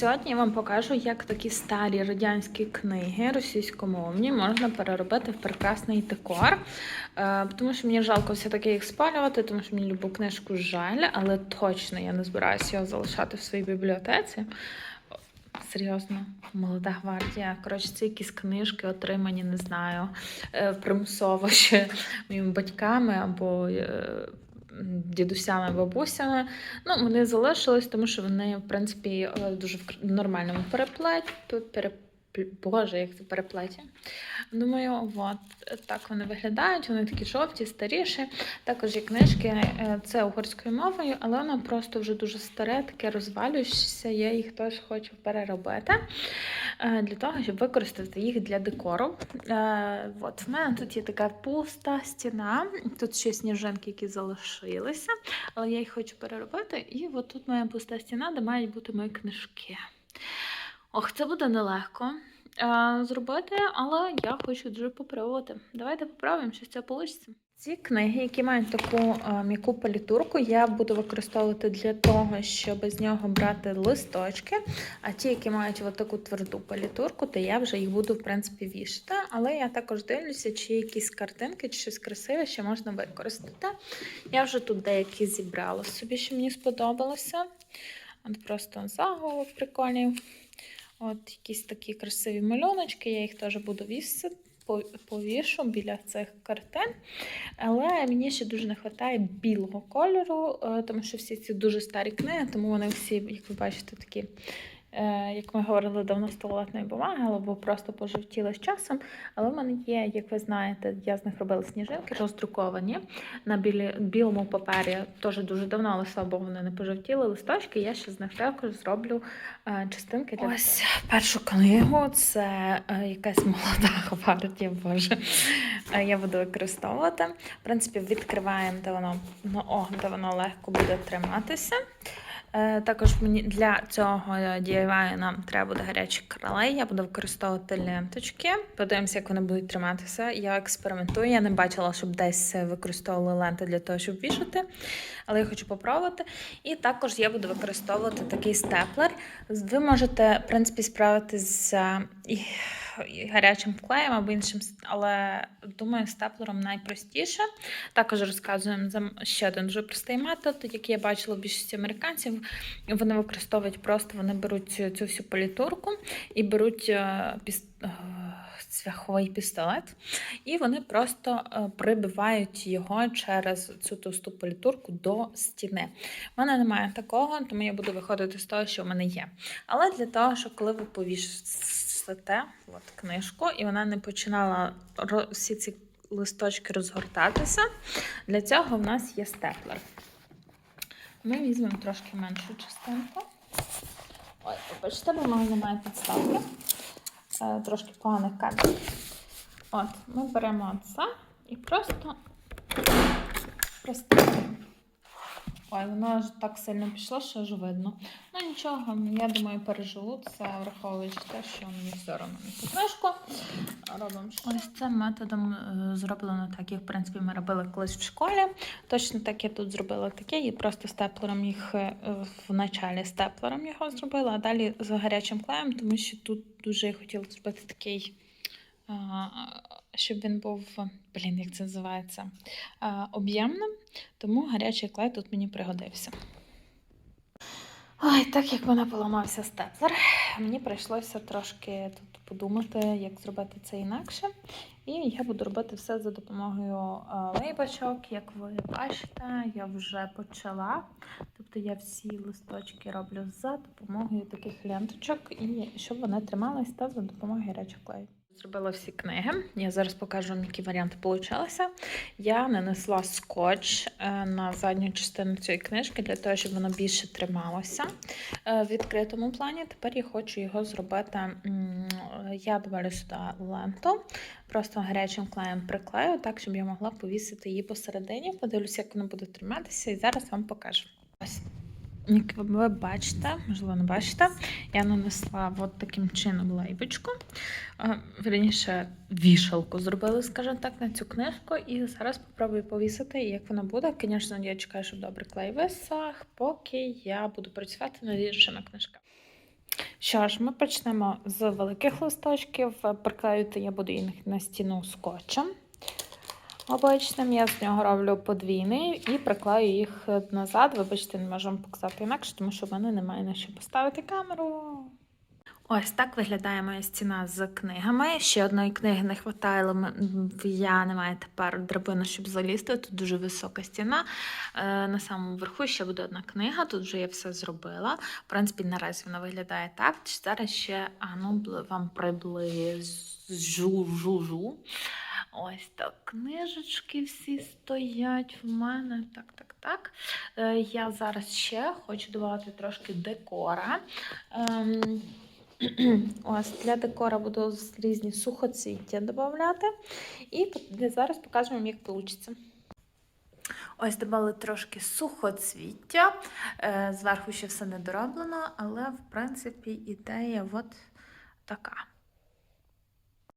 Сьогодні я вам покажу, як такі старі радянські книги російськомовні можна переробити в прекрасний декор. Е, тому що мені жалко все-таки їх спалювати, тому що мені любу книжку жаль, але точно я не збираюся його залишати в своїй бібліотеці. Серйозно, молода гвардія. Коротше, це якісь книжки отримані, не знаю, е, примусово ще моїми батьками або е, дідусями, бабусями. Ну, вони залишились, тому що вони, в принципі, е, дуже в нормальному переплеті. Боже, як це переплеті. Думаю, от так вони виглядають, вони такі жовті, старіші. Також є книжки, е, це угорською мовою, але воно просто вже дуже старе, таке розвалюючеся. Я їх теж хочу переробити е, для того, щоб використати їх для декору. Е, От в мене тут є така пуста стіна. Тут ще сніжинки, які залишилися, але я їх хочу переробити. І от тут моя пуста стіна, де мають бути мої книжки. Ох, це буде нелегко зробити, але я хочу дуже попробувати. Давайте попробуємо, що це вийде. Ці книги, які мають таку е, м'яку палітурку, я буду використовувати для того, щоб з нього брати листочки. А ті, які мають таку тверду палітурку, то я вже їх буду в принципі вішати. Але я також дивлюся, чи якісь картинки, чи щось красиве ще можна використати. Я вже тут деякі зібрала собі, що мені сподобалося. От просто заголовок прикольний. От якісь такі красиві малюночки, я їх теж буду вісити, повішу біля цих картин. Але мені ще дуже не вистачає білого кольору, е, тому що всі ці дуже старі книги, тому вони всі, як ви бачите, такі. Е, Як ми говорили, давно з туалетної бумаги, або просто пожовтіли з часом. Але в мене є, як ви знаєте, я з них робила сніжинки, роздруковані на білі, білому папері. Теж дуже давно, але слава Богу, вони не пожовтіли листочки. Я ще з них також зроблю е, частинки для ось першу книгу. Це е, якась молода гвардія, боже. Я буду використовувати. В принципі, відкриваємо, де воно ну, о, де воно легко буде триматися. Е, Також мені для цього е, DIY нам треба буде гарячий кралей. Я буду використовувати ленточки. Подивимося, як вони будуть триматися. Я експериментую. Я не бачила, щоб десь використовували ленти для того, щоб вішати, але я хочу попробувати. І також я буду використовувати такий степлер. Ви можете, в принципі, справитися е, гарячим клеєм або іншим, але думаю, степлером найпростіше. Також розказуємо ще один дуже простий метод, який я бачила в більшості американців. Вони використовують просто, вони беруть цю, всю політурку і беруть е, піс, е, цвяховий пістолет, і вони просто е, прибивають його через цю товсту політурку до стіни. У мене немає такого, тому я буду виходити з того, що в мене є. Але для того, щоб коли ви повісите от, книжку, і вона не починала всі ці листочки розгортатися, для цього в нас є степлер. Ми візьмемо трошки меншу частинку. Ой, бачите, бо в мене немає підставки. Е, Трошки поганих кадрів. От, ми беремо це і просто розтягуємо. Ой, воно аж так сильно пішло, що аж видно. Ну нічого, я думаю, переживу це, враховуючи те, що мені все одно цю книжку. Робимо ось цим методом е, зроблено так, як в принципі ми робили колись в школі. Точно так я тут зробила таке, і просто степлером їх е, в началі степлером його зробила, а далі з гарячим клеєм, тому що тут дуже я хотіла зробити такий. Щоб він був, блін, як це називається, об'ємним, тому гарячий клей тут мені пригодився. Ой, так як вона поламався степлер, мені прийшлося трошки тут подумати, як зробити це інакше. І я буду робити все за допомогою лейбочок. Як ви бачите, я вже почала. Тобто я всі листочки роблю за допомогою таких ленточок, і щоб вони тримались, та за допомогою гарячого клею. Зробила всі книги. Я зараз покажу вам, які варіанти получалися. Я нанесла скотч е, на задню частину цієї книжки для того, щоб воно більше трималося е, в відкритому плані. Тепер я хочу його зробити. Я добавлю сюди ленту, просто гарячим клеєм приклею, так, щоб я могла повісити її посередині. Подивлюся, як воно буде триматися, і зараз вам покажу. Як ви бачите, можливо, не бачите, я нанесла от таким чином лейбочку. Верніше, вішалку зробили, скажімо так, на цю книжку. І зараз спробую повісити, як воно буде. Звісно, я чекаю, щоб добре клей висох, поки я буду працювати над іншими книжками. Що ж, ми почнемо з великих листочків. Приклеювати я буду їх на стіну скотчем. Обичним я з нього роблю подвійний і приклею їх назад. Вибачте, не можу вам показати інакше, тому що в мене немає на що поставити камеру. Ось так виглядає моя стіна з книгами. Ще одної книги не вистачає, я не маю тепер драбину, щоб залізти. Тут дуже висока стіна. Е, На самому верху ще буде одна книга, тут вже я все зробила. В принципі, наразі вона виглядає так. Зараз ще а, ну, бл- вам приближу. жу Ось так. Книжечки всі стоять в мене. Так, так, так. Е, Я зараз ще хочу додати трошки декора. Ем, Ось для декора буду різні сухоцвіття додати. І зараз покажемо, вам, як вийде. Ось додали трошки сухоцвіття. Е, Зверху ще все не дороблено, але в принципі ідея от така.